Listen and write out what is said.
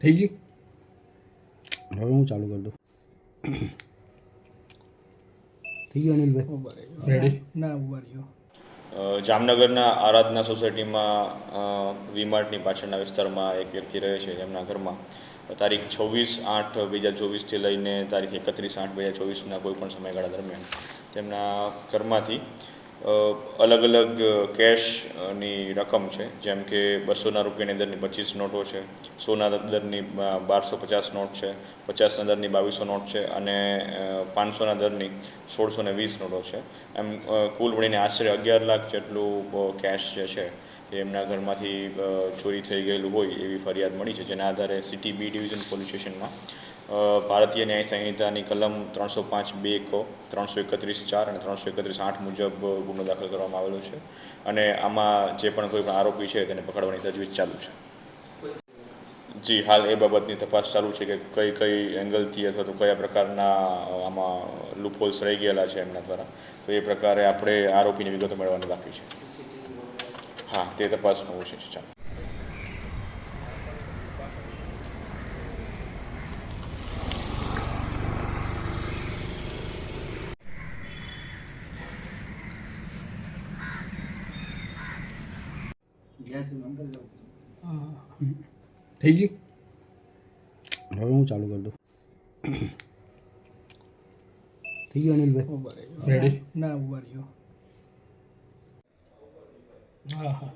થઈ ગયું? હવે હું ચાલુ કરી દઉં. થઈ ગયું અનિલભાઈ? રેડી ના ઊભા રહ્યો જામનગરના આરાધના સોસાયટીમાં વીમાર્ટની પાછળના વિસ્તારમાં એક વ્યક્તિ રહે છે એમના ઘરમાં તારીખ છવ્વીસ આઠ બે હજાર ચોવીસથી લઈને તારીખ એકત્રીસ આઠ બે હજાર ચોવીસના કોઈપણ સમયગાળા દરમિયાન તેમના ઘરમાંથી અલગ અલગ કેશની રકમ છે. જેમ કે બસોના રૂપિયાની અંદરની પચીસ નોટો છે, સોના દરની બારસો પચાસ નોટ છે પચાસના દરની બાવીસો નોટ છે અને પાંચસોના દરની સોળસો ને વીસ નોટો છે. એમ કુલ મળીને આશરે અગિયાર લાખ જેટલું કેશ જે છે, એ એમના ઘરમાંથી ચોરી થઈ ગયેલું હોય એવી ફરિયાદ મળી છે. જેના આધારે સિટી બી ડિવિઝન પોલીસ સ્ટેશનમાં ભારતીય ન્યાય સંહિતાની કલમ ત્રણસો પાંચ બે કો ત્રણસો એકત્રીસ ચાર અને ત્રણસો એકત્રીસ આઠ મુજબ ગુનો દાખલ કરવામાં આવેલો છે અને આમાં જે પણ કોઈ પણ આરોપી છે તેને પકડવાની તજવીજ ચાલુ છે. જી, હાલ એ બાબતની તપાસ ચાલુ છે કે કઈ કઈ એંગલથી અથવા તો કયા પ્રકારના આમાં લૂપહોલ્સ રહી ગયેલા છે એમના દ્વારા. તો એ પ્રકારે આપણે આરોપીની વિગતો મેળવવાની બાકી છે. હા, તે તપાસનો વિષય છે. ચાલો. થઈ ગયું? હવે હું ચાલુ કરી દઉં. થઈ ગયો અનિલભાઈ? રેડી ના ઊભા રહ્યો. હા હા.